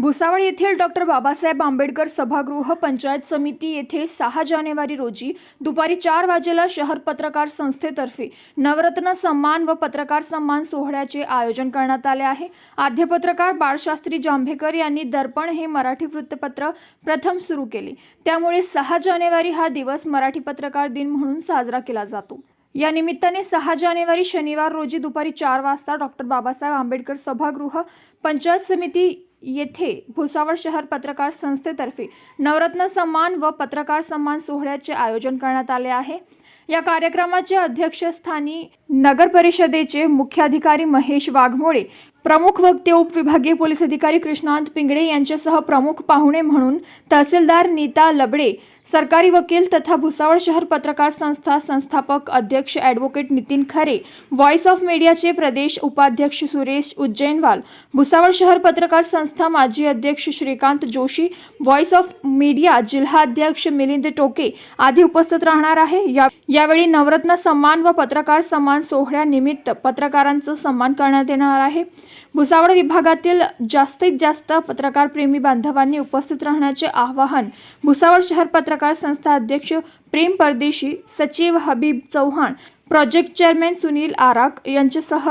भुसावळ येथील डॉक्टर बाबासाहेब आंबेडकर सभागृह पंचायत समिती येथे सहा जानेवारी रोजी दुपारी चार वाजेला शहर पत्रकार संस्थेतर्फे नवरत्न सन्मान व पत्रकार सन्मान सोहळ्याचे आयोजन करण्यात आले आहे. आद्य पत्रकार बाळशास्त्री जांभेकर यांनी दर्पण हे मराठी वृत्तपत्र प्रथम सुरू केले. त्यामुळे सहा जानेवारी हा दिवस मराठी पत्रकार दिन म्हणून साजरा केला जातो. या निमित्ताने सहा जानेवारी शनिवार रोजी दुपारी चार वाजता डॉक्टर बाबासाहेब आंबेडकर सभागृह पंचायत समिती येथे भुसावळ शहर पत्रकार संस्थेतर्फे नवरत्न सन्मान व पत्रकार सन्मान सोहळ्याचे आयोजन करण्यात आले आहे. या कार्यक्रमाचे अध्यक्षस्थानी नगर परिषदेचे मुख्याधिकारी महेश वाघमोडे प्रमुख वक्ते उपविभागीय पोलीस अधिकारी कृष्णांत पिंगडे यांच्यासह प्रमुख पाहुणे म्हणून तहसीलदार नीता लबडे सरकारी वकील तथा भुसावळ शहर पत्रकार संस्था संस्थापक अध्यक्ष ॲडव्होकेट नितीन खरे व्हॉइस ऑफ मीडियाचे प्रदेश उपाध्यक्ष सुरेश उज्जैनवाल भुसावळ शहर पत्रकार संस्था माजी अध्यक्ष Shrikant Joshi voice of media जिल्हाध्यक्ष मिलिंद टोके आदी उपस्थित राहणार आहे. या यावेळी नवरत्न सन्मान व पत्रकार सन्मान सोहळ्यानिमित्त पत्रकारांचा सन्मान करण्यात येणार आहे. भुसावळ विभागातील जास्तीत जास्त पत्रकार प्रेमी बांधवांनी उपस्थित राहण्याचे आवाहन भुसावळ शहर पत्रकार संस्था अध्यक्ष प्रेम परदेशी सचिव हबीब चव्हाण प्रोजेक्ट चेअरमॅन सुनील आराक यांच्यासह